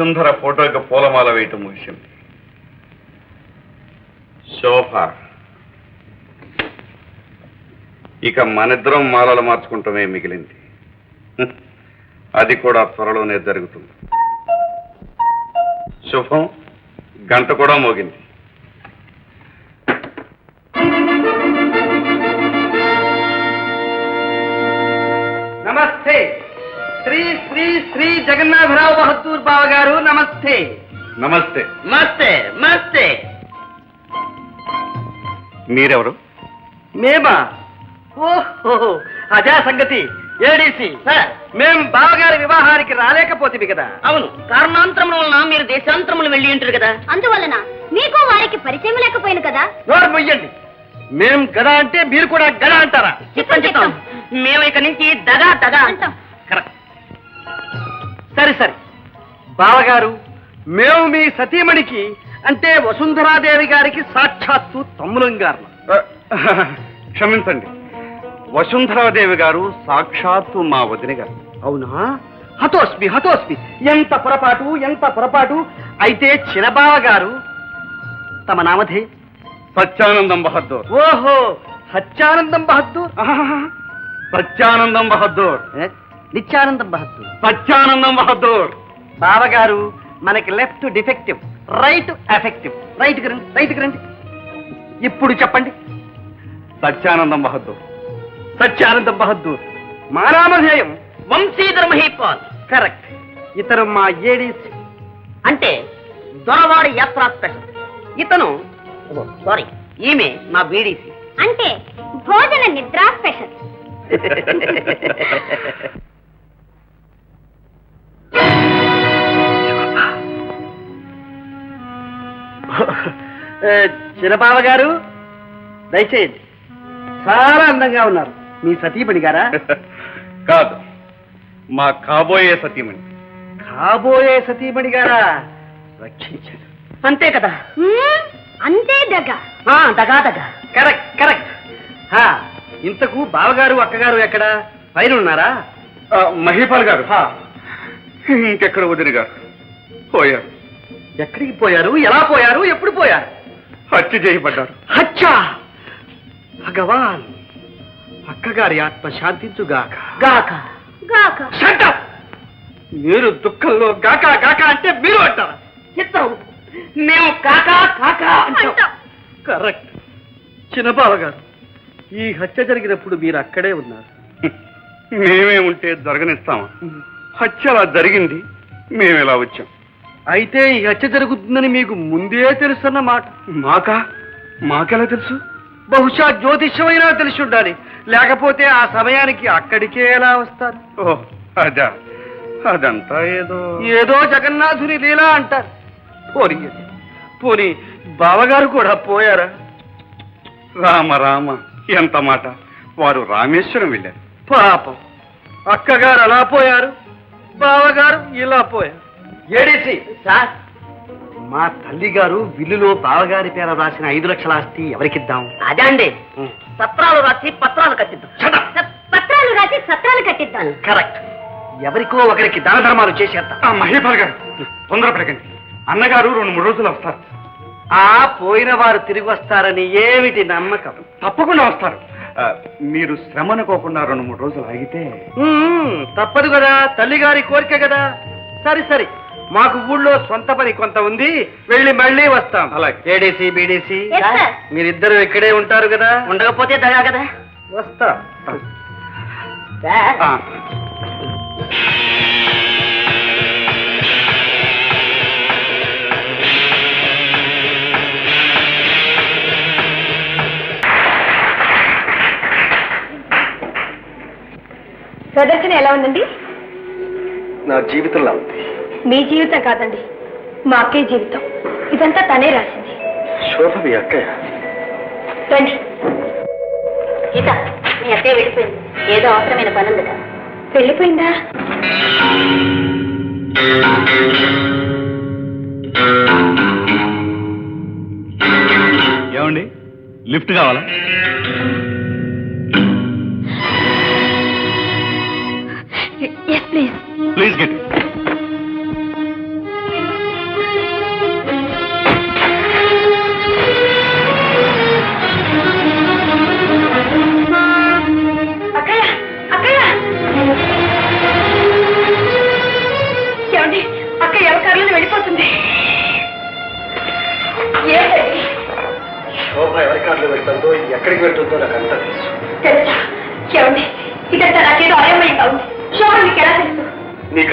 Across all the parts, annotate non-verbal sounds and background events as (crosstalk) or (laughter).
వసుంధర ఫోటోకి పూలమాల వేయటం విషయం శోభ. ఇక మనిద్దరం మాలలు మార్చుకుంటమే మిగిలింది. అది కూడా త్వరలోనే జరుగుతుంది. శుభం. గంట కూడా మోగింది. శ్రీ జగన్నాథరావు బహదూర్ బావ గారు నమస్తే. నమస్తే. మస్తే మస్తే మీరెవరు? మేమా? ఓహో అదే సంగతి. ఏడీసీ. మేం బావగారి వివాహానికి రాలేకపోతుంది కదా. అవును. కారణాంతరముల వలన మీరు దేశాంతరములు వెళ్ళి ఉంటారు కదా. అందువలన మీకు వారికి పరిచయం లేకపోయింది కదా. నోరు మొయ్యండి. మేం గద అంటే మీరు కూడా గద అంటారా? చిత్తం. చిత్తం. మేము ఇక నుంచి దగా దగా. అంటాం. సరే సరే. బావగారు మేము మీ సతీమణికి అంటే వసుంధరాదేవి గారికి సాక్షాత్తు తమ్ములం గారు. క్షమించండి. వసుంధరాదేవి గారు సాక్షాత్తు మా వదిన గారు. అవునా? హతోస్మి హతోస్మి. ఎంత పొరపాటు ఎంత పొరపాటు. అయితే చిరబావ గారు తమ నామధే సత్యానందం బహద్దూర్. ఓహో సత్యానందం బహద్దూర్. సత్యానందం బహద్దూర్? నిత్యానందం బహద్దూర్ సత్యానందం బహద్దూర్ బావగారు మనకి left defective right effective right రండి రైట్ రండి ఇప్పుడు చెప్పండి. సత్యానందం బహద్దూర్ సత్యానందం బహద్దూర్ మా నామధేయం వంశీధర మహీపాల్. కరెక్ట్. ఇతరు మా ఏడీసీ. అంటే దొరవాడి యాత్రా స్పెషల్. ఇతను సారీ ఈమె మా బీడీసీ. అంటే భోజన నిద్ర స్పెషల్. (laughs) చిరబావ గారు దయచేయండి. చాలా అందంగా ఉన్నారు. మీ సతీమణి గారా? (laughs) కాదు మా కాబోయే సతీమణి. కాబోయే సతీమణి గారా? రక్షించారు అంతే కదా? అంతే దగ్గ ఆ, దగా దగా. Correct correct. హా, ఇంతకు బావగారు అక్కగారు ఎక్కడ? పైన ఉన్నారా? ఆ, మహీపాల్ గారు. ఇంకెక్కడ వదిన గారు పోయారు. ఎక్కడికి పోయారు? ఎలా పోయారు? ఎప్పుడు పోయారు? హత్య చేయబడ్డారు. హచ్చా భగవాన్! అక్కగారి ఆత్మ శాంతించుగాక గాక. గాక. Shut up! మీరు దుఃఖంలో గాక గాక అంటే మీరు అంటారా? చిత్తం. మేము కాకా కాకా అంటాం. అంటాం. కరెక్ట్ చిన్నబావ గారు ఈ హత్య జరిగినప్పుడు మీరు అక్కడే ఉన్నారు. మేమే ఉంటే జరగనిస్తామా? హత్య అలా జరిగింది మేము ఇలా వచ్చాం? అయితే ఈ హత్య జరుగుతుందని మీకు ముందే తెలుసన్నమాట మాకా? మాకెలా తెలుసు? బహుశా జ్యోతిష్యమైనా తెలిసి ఉండాలి లేకపోతే ఆ సమయానికి అక్కడికే ఎలా వస్తారు? ఓ అదా. అదంతా ఏదో. ఏదో జగన్నాథుని లీలా అంటారు. పోనీ పోనీ బావగారు కూడా పోయారా? రామ రామ ఎంత మాట. వారు రామేశ్వరం వెళ్ళారు. పాపం. అక్కగారు అలా పోయారు. బావగారు ఇలా పోయారు. ఏడీసీ. సార్. మా తల్లిగారు బిల్లులో బావగారి పేర రాసిన ఐదు లక్షల ఆస్తి ఎవరికిద్దాం? అదే అండి పత్రాలు రాసి పత్రాలు కట్టిద్దాం. పత్రాలు రాసి సత్రాలు కట్టిద్దాం. కరెక్ట్ ఎవరికో ఒకరికి దాన ధర్మాలు చేసేద్దాం. ఆ మహేపాల్ గారు తొందరపడకండి. అన్నగారు రెండు మూడు రోజులు వస్తారు. ఆ పోయిన వారు తిరిగి వస్తారని ఏమిటి నమ్మకం? తప్పకుండా వస్తారు. ఆ, మీరు శ్రమ అనుకోకుండా రెండు మూడు రోజులు ఆగితే తప్పదు కదా. తల్లిగారి కోరిక కదా. సరి సరి. మాకు ఊళ్ళో సొంత పని కొంత ఉంది వెళ్ళి మళ్ళీ వస్తాం. అలాగే. ADC BDC. Yes, sir. మీరిద్దరు ఇక్కడే ఉంటారు కదా? ఉండకపోతే దగా కదా? వస్తా. సార్ ఆ, ప్రదర్శన ఎలా ఉందండి? నా జీవితంలో ఉంది. మీ జీవితం కాదండి. మా అక్కయ్య జీవితం. ఇదంతా తనే రాసింది. శోభ మీ అక్కయ్య. రండి. గీత మీ అక్కయ్య వెళ్ళిపోయింది. ఏదో అవసరమైన పని ఉందట వెళ్ళిపోయిందా? ఏమండి? లిఫ్ట్ కావాలా? ఎస్ ప్లీజ్ ప్లీజ్ గెట్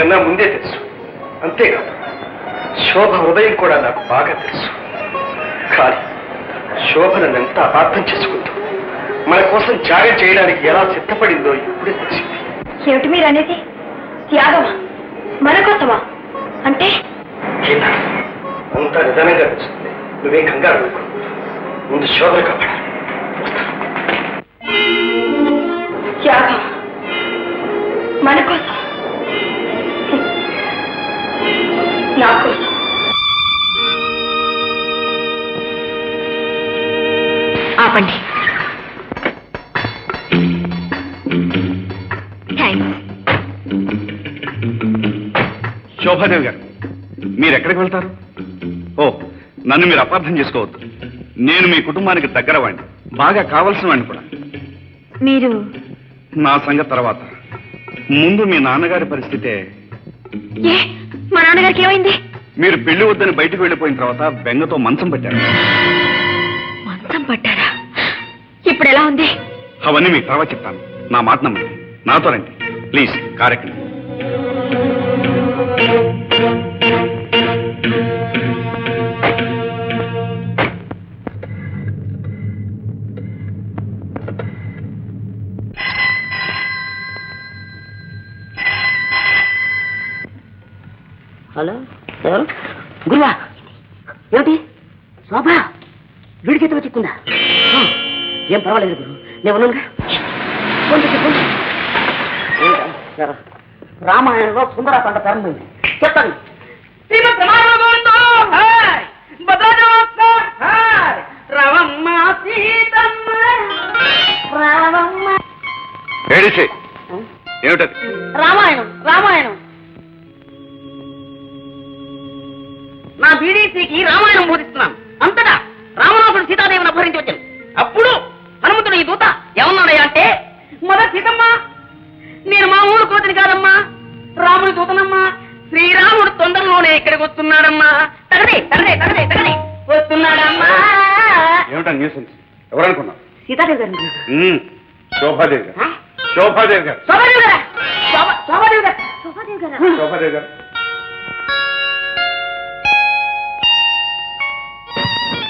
నీకన్నా ముందే తెలుసు. అంతేకాదు శోభ హృదయం కూడా నాకు బాగా తెలుసు. కానీ శోభ నన్ను ఎంత అపార్థం చేసుకుందో మన కోసం త్యాగం చేయడానికి ఎలా సిద్ధపడిందో ఇప్పుడే తెలిసింది. ఏమిటి మీరు అనేది? త్యాగమా? మన కోసమా? అంటే? అంత నిదానంగా తెలుస్తుంది నువ్వేం కంగారు. ముందు శోభను కాపాడాలి త్యాగం మన కోసం? నా కోసం ఆపండి శోభాదేవి గారు మీరు ఎక్కడికి వెళ్తారు? ఓ నన్ను మీరు అపార్థం చేసుకోవద్దు. నేను మీ కుటుంబానికి దగ్గర వాడిని బాగా కావలసిన వాడిని కూడా. మీరు? నా సంగతి తర్వాత. ముందు మీ నాన్నగారి పరిస్థితే మా నాన్నగారికి ఏమైంది? మీరు పెళ్ళి వద్దని బయటకు వెళ్ళిపోయిన తర్వాత బెంగతో మంచం పట్టారు. మంచం పట్టారా? ఇప్పుడు ఎలా ఉంది? అవన్నీ మీకు తర్వాత చెప్తాను. నా మాట నమ్మండి. నాతో రండి. Please correct hello? ఎవరు? గురువా! ఏమిటి? శోభ! వీడి చేతిలో చిక్కుందా ఏం పర్వాలేదు గురు. నేను ఉన్నానుగా? రామాయణంలో సుందరకాండ ప్రారంభమైంది. చెప్పండి. సీతమ్మ! ఏమిటది? నా బీడీసీకి రామాయణం బోధిస్తున్నాను. అంతటా రామనాథుడు సీతాదేవిని అపహరించి వచ్చాను. అప్పుడు హనుమంతుడు ఈ దూత ఏమన్నాడయ్యా అంటే మొదటి సీతమ్మ నేను మామూలు కోతిని కాదమ్మా. రాముడి దూతనమ్మా. శ్రీరాముడు తొందరలోనే ఇక్కడికి వస్తున్నాడమ్మా. తగడే తగడే తగడే తగడే వస్తున్నాడమ్మా. ఏమిటా న్యూసెన్స్ ఎవరనుకున్నావు సీతాదేవి గారు. శోభాదేవి గారు? శోభాదేవి గారు. శోభాదేవి గారా? శోభ- శోభాదేవి గారు శోభాదేవి గారా. శోభాదేవి గారు.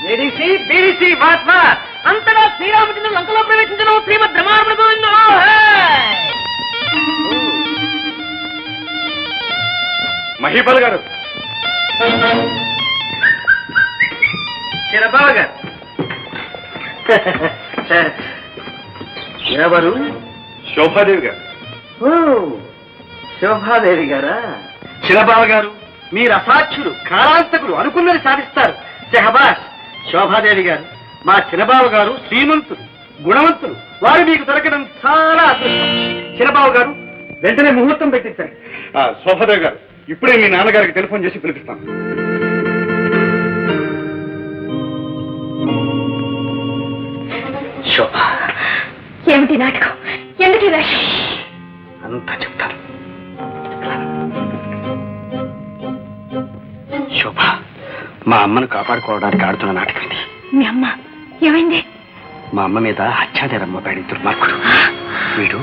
ఏడీసీ బీడీసీ వాట్ అంతగా శ్రీరామచంద్రుడు లంకలో ప్రవేశించడం శ్రీమద్ గోవిందో. గారు. చిరబావ గారు. ఎవరు శోభాదేవి గారు. ఓ శోభాదేవి గారా? చిరబావ గారు మీరు అసాధ్యులు కాలాంతకులు అనుకున్నది సాధిస్తారు. షహబాష్ శోభాదేవి గారు మా చిరబావ గారు శ్రీమంతులు గుణవంతులు. వారు మీకు దొరకడం చాలా అదృష్టం. చిరబావ గారు వెంటనే ముహూర్తం పెట్టించండి. ఆ, శోభాదేవి గారు ఇప్పుడే మీ నాన్నగారికి టెలిఫోన్ చేసి పిలిపిస్తాను. శోభ. ఏమిటి నాటకం? ఎందుకు వేషం? అంతా చెప్తాను మా అమ్మను కాపాడుకోవడానికి ఆడుతున్న నాటకం ఇది. మీ అమ్మ ఏమైంది? మా అమ్మ మీద హత్యాచారం మోపాడు ఈ దుర్మార్గుడు వీడు.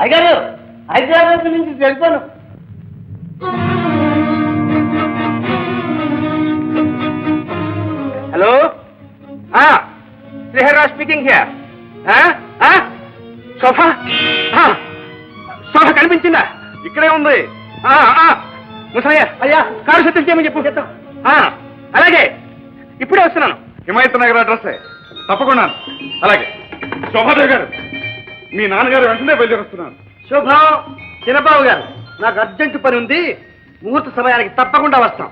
అయ్యారు హైదరాబాద్ నుంచి వెళ్ళిపోను. Hello? Srihara speaking here sofa? Sofa కనిపించిందా? ఇక్కడే ఉంది. ముసలయ్య అయ్యా కారు సత్యం చేయమని చెప్పు. చెప్తాం అలాగే. ఇప్పుడే వస్తున్నాను. హిమాయత్ నగర్ అడ్రస్ తప్పకుండా. అలాగే. శోభాదేవి గారు మీ నాన్నగారు వెంటనే బయలుదేరుస్తున్నాను శుభం. చిన్నబాబు గారు నాకు అర్జెంటు పని ఉంది. ముహూర్త సమయానికి తప్పకుండా వస్తాం.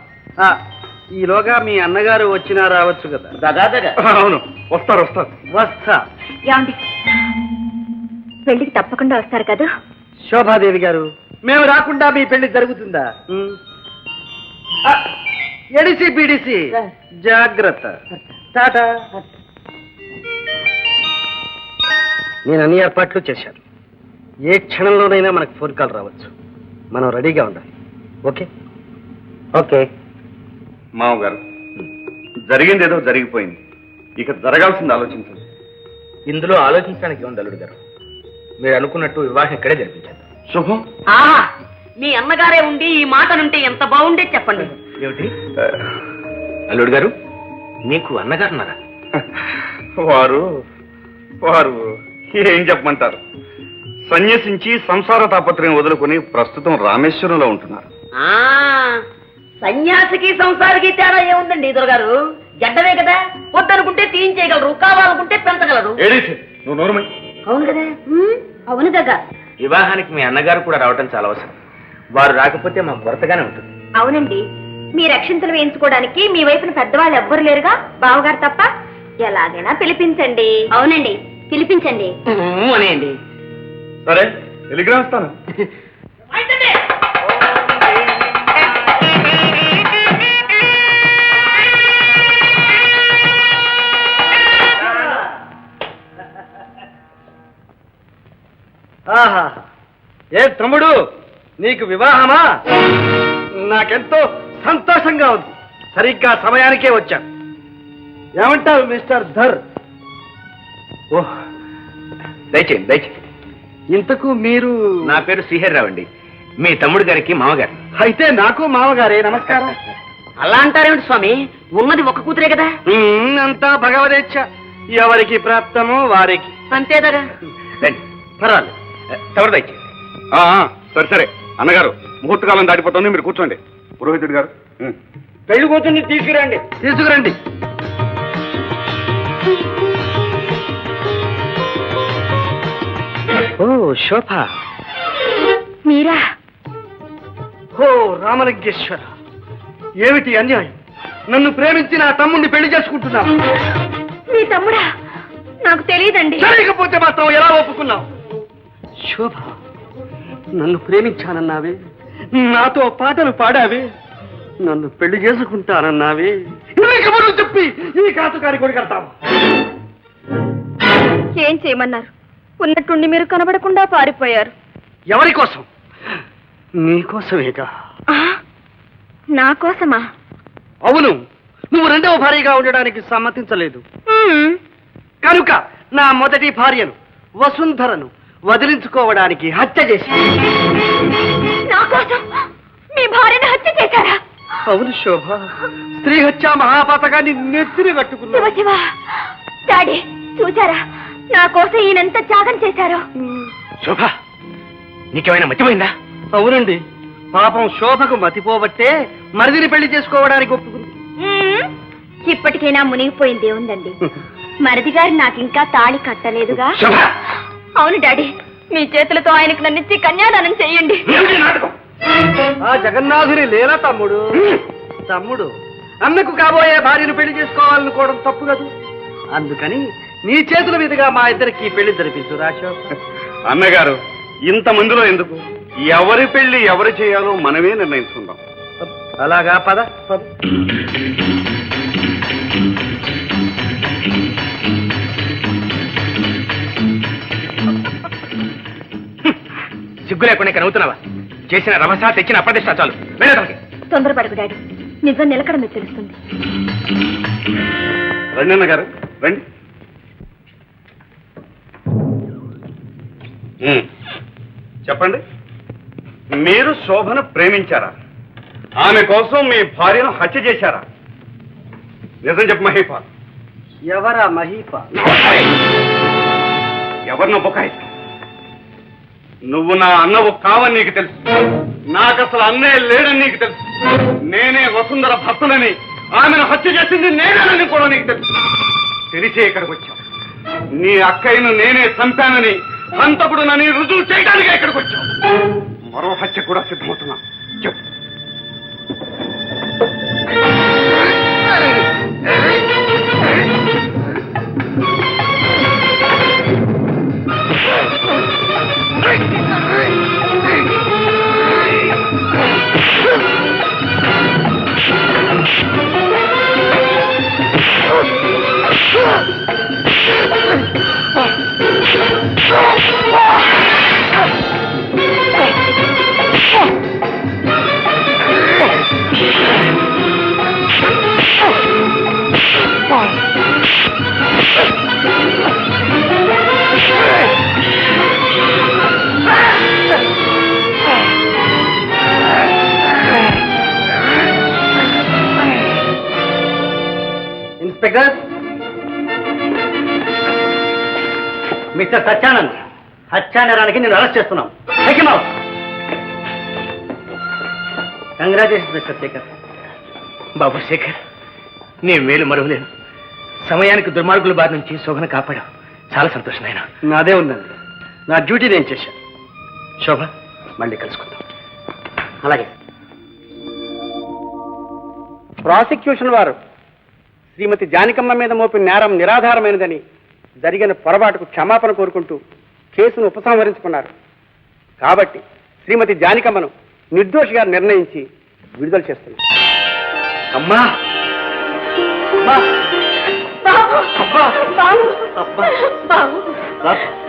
ఈలోగా మీ అన్నగారు వచ్చినా రావచ్చు కదా. దాదాగా అవును వస్తారు వస్తారు. వస్తా. ఏమండి? పెళ్ళికి తప్పకుండా వస్తారు కదా? శోభాదేవి గారు మేము రాకుండా మీ పెళ్ళి జరుగుతుందా? ఆ, ఎడిసి బిడిసి. జాగ్రత్త. టాటా. నేను అన్ని ఏర్పాట్లు చేశాను. ఏ క్షణంలోనైనా మనకు ఫోన్ కాల్ రావచ్చు. మనం రెడీగా ఉండాలి. ఓకే? ఓకే. మామగారు జరిగింది ఏదో జరిగిపోయింది. ఇక జరగాల్సింది ఆలోచించండి. ఇందులో ఆలోచించడానికి ఉంది అల్లుడు గారు? మీరు అనుకున్నట్టు వివాహం ఇక్కడే జరిపించారు శుభం. ఆహా మీ అన్నగారే ఉండి ఈ మాటనుంటే ఎంత బాగుండే చెప్పండి. ఏమిటి? అల్లుడు గారు మీకు అన్నగారు ఉన్నారా? వారు వారు ఏం చెప్పమంటారు? సన్యసించి సంసార తాపత్రయం వదులుకొని ప్రస్తుతం రామేశ్వరంలో ఉంటున్నారు. ఆ. సన్యాసికి సంసారికి తేడా ఏముందండి గారు గడ్డమే కదా? వద్దనుకుంటే తీయించేయగలరు కావాలనుకుంటే పెంచగలరు. ఏడీసి నువ్వు నోరుమై అవును కదా? అవును దగ్గ వివాహానికి మీ అన్నగారు కూడా రావటం చాలా అవసరం. వారు రాకపోతే మాకు కొరతగానే ఉంటుంది. అవునండి. మీ రక్షింతలు వేయించుకోవడానికి మీ వైపున పెద్దవాళ్ళు ఎవ్వరు లేరుగా? బావగారు తప్ప? ఎలాగైనా పిలిపించండి. అవునండి. పిలిపించండి. అనేయండి. సరే టెలిగ్రామ్ ఇస్తాను. (laughs) ఆహా. ఏ తమ్ముడు నీకు వివాహమా? నాకెంతో సంతోషంగా ఉంది. సరిగ్గా సమయానికే వచ్చాను. ఏమంటారు మిస్టర్ ధర్? ఓహ్ దయచేయండి దయచేయండి. ఇంతకు మీరు నా పేరు శ్రీహరిరావు అండి. మీ తమ్ముడు గారికి మామగారు. అయితే నాకు మామగారే నమస్కారం. అలా అంటారేమిటి స్వామి? ఉన్నది ఒక కూతురే కదా? ఉమ్, అంతా భగవదేచ్ఛ. ఎవరికి ప్రాప్తమో వారికి. అంతేదగా రండి. పర్వాలేదు. ఆ, సరే సరే. అన్నగారు ముహూర్తకాలం దాటిపోతుంది మీరు కూర్చోండి. పురోహితుడు గారు. పెళ్ళి కూతుర్ని తీసుకురండి. తీసుకురండి. ఓ శోభ. మీరా? ఓ రామలింగేశ్వర. ఏమిటి అన్యాయం? నన్ను ప్రేమించి నా తమ్ముడిని పెళ్ళి చేసుకుంటున్నావు. మీ తమ్ముడా? నాకు తెలియదండి. చేయకపోతే మాత్రం ఎలా ఒప్పుకున్నావు? శోభ నన్ను ప్రేమించానన్నావే నాతో పాటలు పాడావే నన్ను పెళ్ళి చేసుకుంటానన్నావే. కబుర్లు చెప్పి ఈ కాతుకారి కొడి కడతావు ఏం చేయమన్నారు? ఉన్నట్టుండి మీరు కనబడకుండా పారిపోయారు. ఎవరి కోసం? నీకోసమేగా నా కోసమా? అవును నువ్వు రెండవ భార్యగా ఉండడానికి సమ్మతించలేదు. మ్మ్. కనుక నా మొదటి భార్యను వసుంధరను వదిలించుకోవడానికి హత్య చేసి నా కోసం మీ భార్యను హత్య చేశారా? అవును శోభ. స్త్రీ హత్య మహాపాతకాన్ని నెత్తిని శివ శివ. డాడీ చూసారా నా కోసం ఈయనంత త్యాగం చేశారు. శోభ నీకేమైనా మర్చిపోయిందా అవునండి. పాపం శోభకు మతిపోబట్టే మరిదిని పెళ్ళి చేసుకోవడానికి ఒప్పుకుంది మ్మ్. ఇప్పటికైనా మునిగిపోయింది ఉందండి మరిది గారు నాకింకా తాళి కట్టలేదుగా? శోభ అవును డాడీ. మీ చేతులతో ఆయనకు నన్నిచ్చి కన్యాదానం నాటకం? ఆ జగన్నాథుని లేనా తమ్ముడు. తమ్ముడు అన్నకు కాబోయే భార్యను పెళ్ళి చేసుకోవాలనుకోవడం తప్పు కదూ? అందుకని నీ చేతుల మీదుగా మా ఇద్దరికి పెళ్ళి జరిపించు రాశో అన్నగారు ఇంత మందిలో ఎందుకు? ఎవరి పెళ్ళి ఎవరు చేయాలో మనమే నిర్ణయించుకుందాం. అలాగా పద. సిగ్గు లేకుండా ఇక్కడ నవ్వుతున్నావా? చేసిన రభస తెచ్చిన అప్రదిష్ట చాలు. తొందరపడకు డాడీ. నిజం నిలకడమే తెలుస్తుంది. రండి అన్నగారు రండి. ఉం. చెప్పండి. మీరు శోభను ప్రేమించారా? ఆమె కోసం మీ భార్యను హత్య చేశారా? నిజం చెప్పు మహేపా ఎవరా మహీప ఎవరినో బొకాయిస్తాం నువ్వు నా అన్నవు కావని నీకు తెలుసు. నాకు అసలు అన్నయ్య లేడని నీకు తెలుసు. నేనే వసుంధర భక్తులని ఆమెను హత్య చేసింది నేనేనని కూడా నీకు తెలుసు. తెలిసే ఇక్కడికి వచ్చావు. నీ అక్కయ్యను నేనే చంపానని హంతకుడు నన్ను రుజువు చేయడానికి ఇక్కడికి వచ్చావు. మరో హత్య కూడా సిద్ధమవుతున్నా. చెప్పు. శేఖర్ మిస్టర్ సత్యానంద్ హత్యానేరానికి నేను అరెస్ట్ చేస్తున్నాం. Congratulation mister Shekhar. బాబు శేఖర్ నీ మేలు మరువలేను. సమయానికి దుర్మార్గుల బారి నుంచి శోభన కాపాడావు. చాలా సంతోషం నాయన. నాదే ఉందండి. నా డ్యూటీ నేను చేశాను. శోభ? మళ్ళీ కలుసుకుందాం. అలాగే. ప్రాసిక్యూషన్ వారు శ్రీమతి జానికమ్మ మీద మోపిన నేరం నిరాధారమైనదని జరిగిన పొరపాటుకు క్షమాపణ కోరుకుంటూ కేసును ఉపసంహరించుకున్నారు. కాబట్టి శ్రీమతి జానికమ్మను నిర్దోషిగా నిర్ణయించి విడుదల చేస్తున్నారు. అమ్మా! అమ్మా! అబ్బా అబ్బా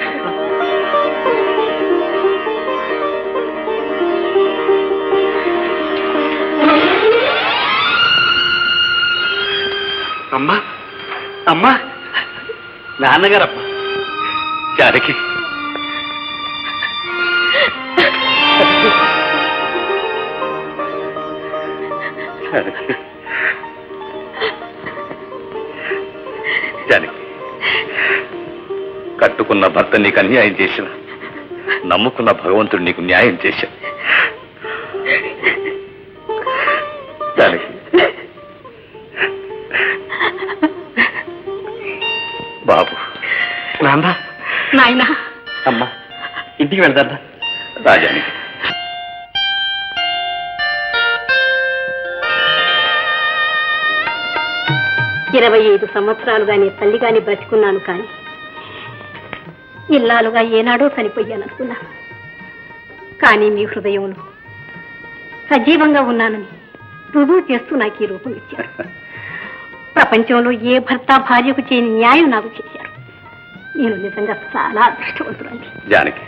అమ్మా అమ్మా. నాన్నగారమ్మా. జానకి. జానకి కట్టుకున్న భర్త నీకు అన్యాయం చేసిన నమ్ముకున్న భగవంతుడు నీకు న్యాయం చేశాడు. ఇంటికి వెళ్తారా? రాజానికి ఇరవై ఐదు సంవత్సరాలుగా నీ తల్లిగాని బ్రతికున్నాను కానీ ఇల్లాలుగా ఏనాడో చనిపోయాను అనుకున్నా కానీ మీ హృదయంలో సజీవంగా ఉన్నానని రుజువు చేస్తూ నాకు ఈ రూపం ఇచ్చారు. ప్రపంచంలో ఏ భర్త భార్యకు చేయని న్యాయం నాకు చేశారు. నేను నిజంగా చాలా అదృష్టవంతురండి జానకి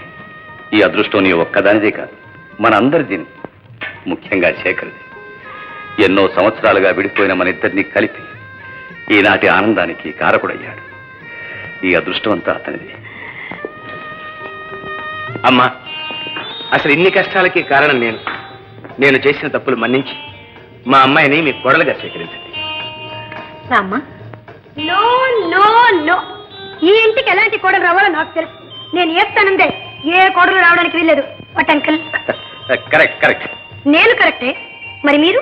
ఈ అదృష్టం నీ ఒక్కదానిదే కాదు. మనందరిది ముఖ్యంగా శేఖర్ది. ఎన్నో సంవత్సరాలుగా విడిపోయిన మన ఇద్దరిని కలిపి ఈనాటి ఆనందానికి కారకుడయ్యాడు. ఈ అదృష్టం అంతా అతనిది. అమ్మా అసలు ఇన్ని కష్టాలకి కారణం నేను. నేను చేసిన తప్పులు మన్నించి మా అమ్మాయిని మీ కొడలుగా స్వీకరించండి. రామ్మా నో నో నో. ఈ ఇంటికి ఎలాంటి కోడలు రావాలో నాకు తెలుసు. నేను ఏస్తానందే ఏ కోడలు రావడానికి వీల్లేదు. What uncle? Correct correct. నేను కరెక్టే? మరి మీరు?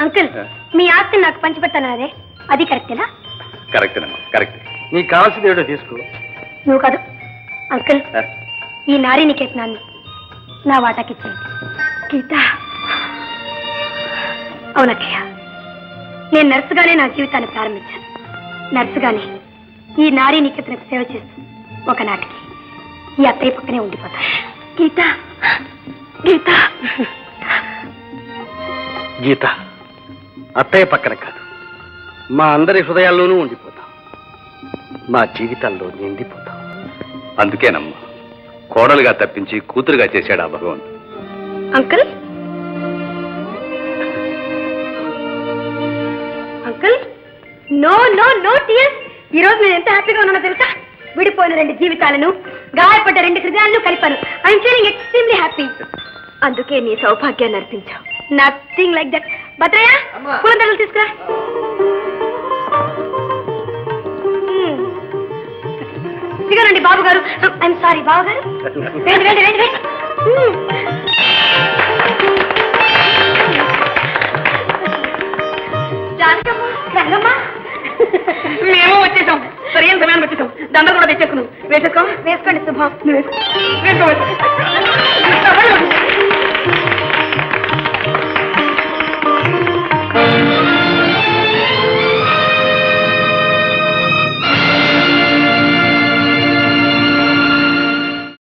అంకుల్ మీ ఆస్తిని నాకు పంచిపెట్టానరే. అది కరెక్టేనా? కరెక్ట్ అమ్మా కరెక్ట్. నీకు కావాల్సింది ఏడో తీసుకో. నువ్వు కాదు. అంకుల్ ఈ నారీ నికేతనాన్ని నా వాటాకిచ్చేయండి గీత. అవునక్కయ్య నేను నర్సుగానే నా జీవితాన్ని ప్రారంభించాను. నర్సుగానే ఈ నారీ నికేతనకు సేవ చేస్తూ ఒకనాటికి ఈ అత్తయ్య పక్కనే ఉండిపోతాను గీత! గీత! గీత అత్తయ్య పక్కన కాదు. మా అందరి హృదయాల్లోనూ ఉండిపోతాం. మా జీవితాల్లో నిండిపోతాం. అందుకేనమ్మా కోడలుగా తప్పించి కూతురుగా చేశాడు ఆ భగవంతుడు uncle? Uncle? No no no tears ఈ రోజు నేను ఎంత హ్యాపీగా ఉన్నానో తెలుసా? విడిపోయిన రెండు జీవితాలను గాయపడ్డ రెండు హృదయాలను కలిపాను. ఐఎమ్ ఫీలింగ్ ఎక్స్ట్రీమ్లీ హ్యాపీ అందుకే నీ సౌభాగ్యాన్ని అర్పించావు నథింగ్ లైక్ దట్ భద్రయ్య పూలందరూ తీసుకురా. ఇదిగోనండి బాబు గారు ఐఎమ్ సారీ బాబు గారు రండి (laughs) రండి రండి రండి దండలు కూడా తెచ్చేసుకున్నాను వేసేసుకో. వేసుకోండి శుభం వేసుకో. (laughs)